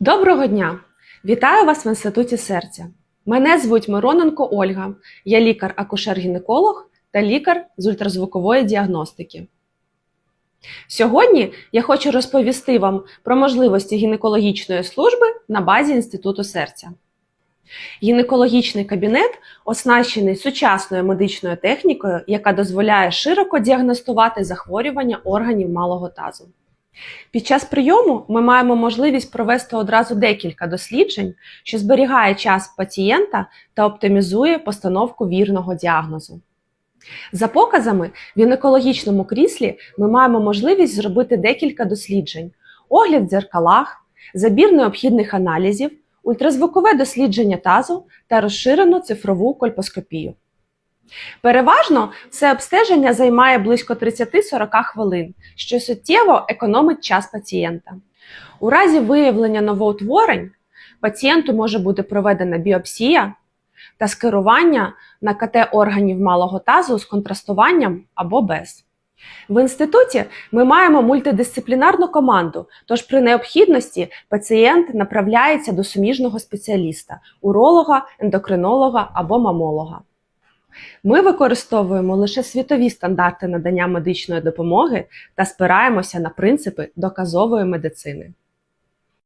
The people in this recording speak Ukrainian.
Доброго дня! Вітаю вас в Інституті серця. Мене звуть Мироненко Ольга. Я лікар-акушер-гінеколог та лікар з ультразвукової діагностики. Сьогодні я хочу розповісти вам про можливості гінекологічної служби на базі Інституту серця. Гінекологічний кабінет оснащений сучасною медичною технікою, яка дозволяє широко діагностувати захворювання органів малого тазу. Під час прийому ми маємо можливість провести одразу декілька досліджень, що зберігає час пацієнта та оптимізує постановку вірного діагнозу. За показами, в гінекологічному кріслі ми маємо можливість зробити декілька досліджень: огляд в дзеркалах, забір необхідних аналізів, ультразвукове дослідження тазу та розширену цифрову кольпоскопію. Переважно це обстеження займає близько 30-40 хвилин, що суттєво економить час пацієнта. У разі виявлення новоутворень пацієнту може бути проведена біопсія та скерування на КТ органів малого тазу з контрастуванням або без. В інституті ми маємо мультидисциплінарну команду, тож при необхідності пацієнт направляється до суміжного спеціаліста уролога, ендокринолога або мамолога. Ми використовуємо лише світові стандарти надання медичної допомоги та спираємося на принципи доказової медицини.